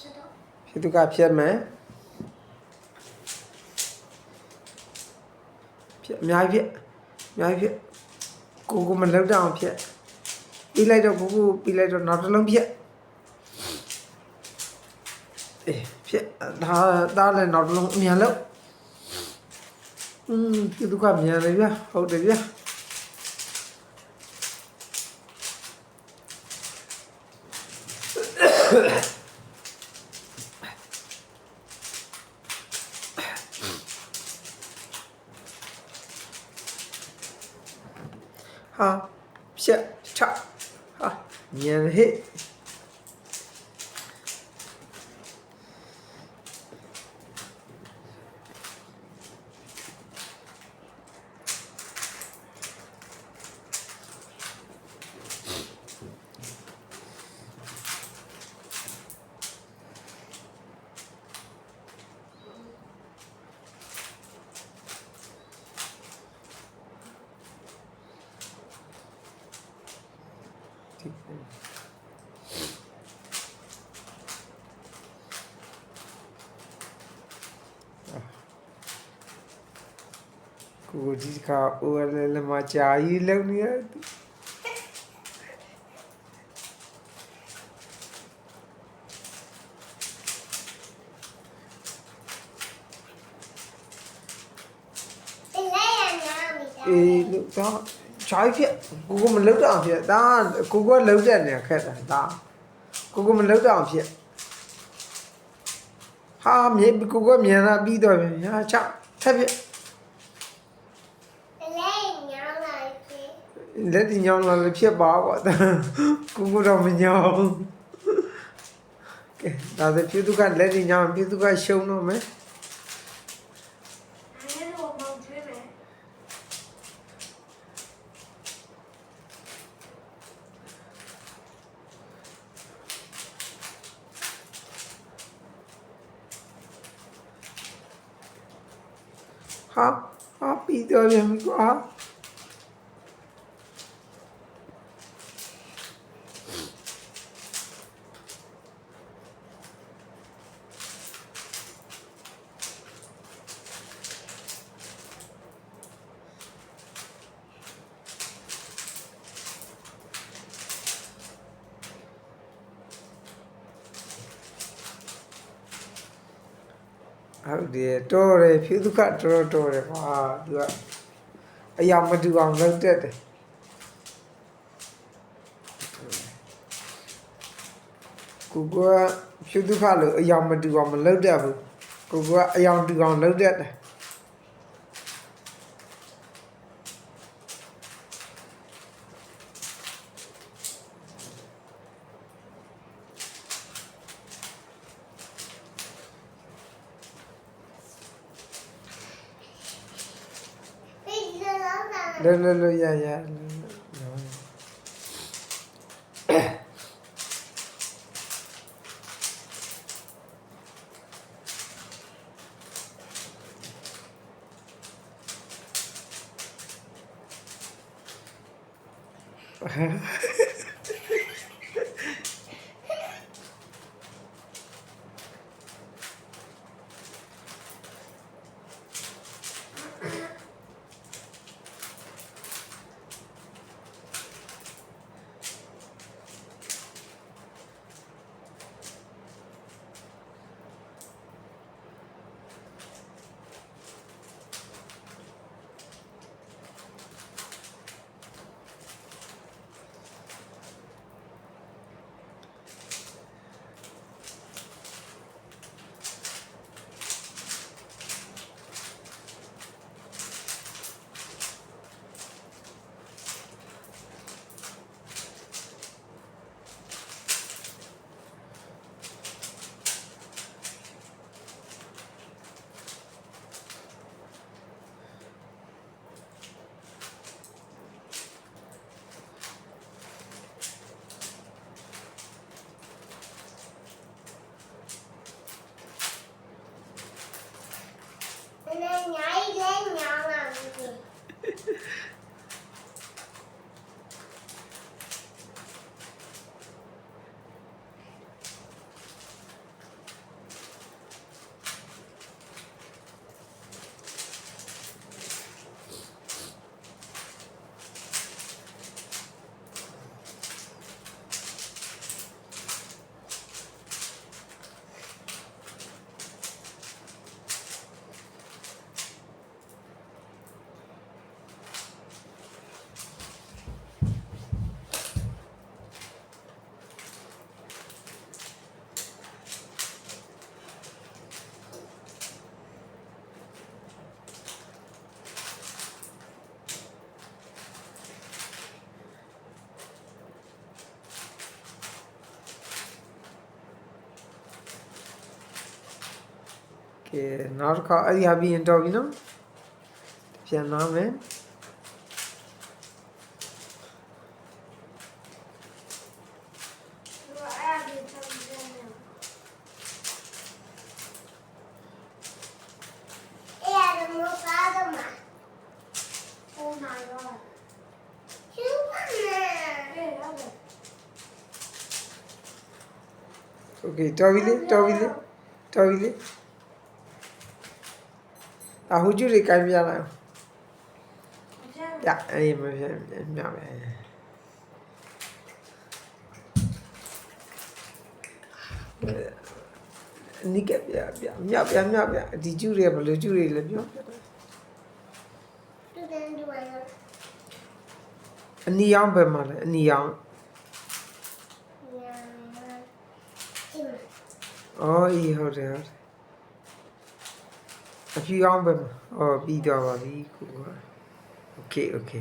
ဖြစ်တော့ဖြစ်သူကဖြတ်မယ်ဖြတ်အများကြီးဖြတ်အများကြီးဖြတ်ကိုကိုမလောက်တော့အောင်ဖြတ်ပြီးလိုက်တော့ကိုကိုပြီးလိုက်တော့နောက်တစ်လုံးဖြတ်အေးဖြတ်ဒါဒါလည်းနောက်တစ်လုံးအမြန်လို့อืมဖြစ်သူကမြန်လေဗျာဟုတ်တယ်ဗျာ ဟာဖြတ်ချဟာညံဟိကို ठीक है। कोजी का ओर ले मचाई लगनी है। ए look. ရနာမီတာအေးလို့ဒါဂျိုင်းဖြစ်ကိုကိုမလုံတော့အောင်ဖြစ်ဒါကိုကိုလုံတဲ့နေခက်တာဒါကိုကိုမလုံတော့အောင်ဖြစ်ဟာမြေကိုကိုမြန်လာပြီးတော့ပြီဟာချထပ်ဖြစ်ဒီလေးညောင်းလာပြီလက်ဒီညောင်းလာလို့ဖြစ်ပါကွာကိုကိုတော့မညောင်းကဲဒါဆိုပြည်သူကလက်ဒီညောင်းပြည်သူကရှုံးတော့မယ် 好，好，比较民主啊。 ဟုတ်တယ်တော်တယ်ဖြူသူကတော်တော်တယ်ကွာသူကအရာမတူအောင်လုပ်တတ်တယ်ကိုကဖြူသူကလို့အရာမတူအောင်မလုပ်တတ်ဘူးကိုကအယောင်တူအောင်လုပ်တတ်တယ် No, no, no, ya, ya. No, no. Ajá. che Narca di Habi in Dobinum Pianame Okay, toggle it, toggle. ဒါဟူကျူတွေကိုင်းပြလိုက်ပြအေးမပြပြမယ်နိကပြပြမြောက်ပြမြောက်ပြဒီကျူတွေကဘယ်လိုကျူတွေလဲပြောပြတယ်အနီရောင်ပဲမလဲအနီရောင်အော်ဤဟုတ်တယ်ဟုတ်တယ် အဖြူရောင်ပဲမှာအော်ပြီးတော့ပါပြီခုကโอเคโอเค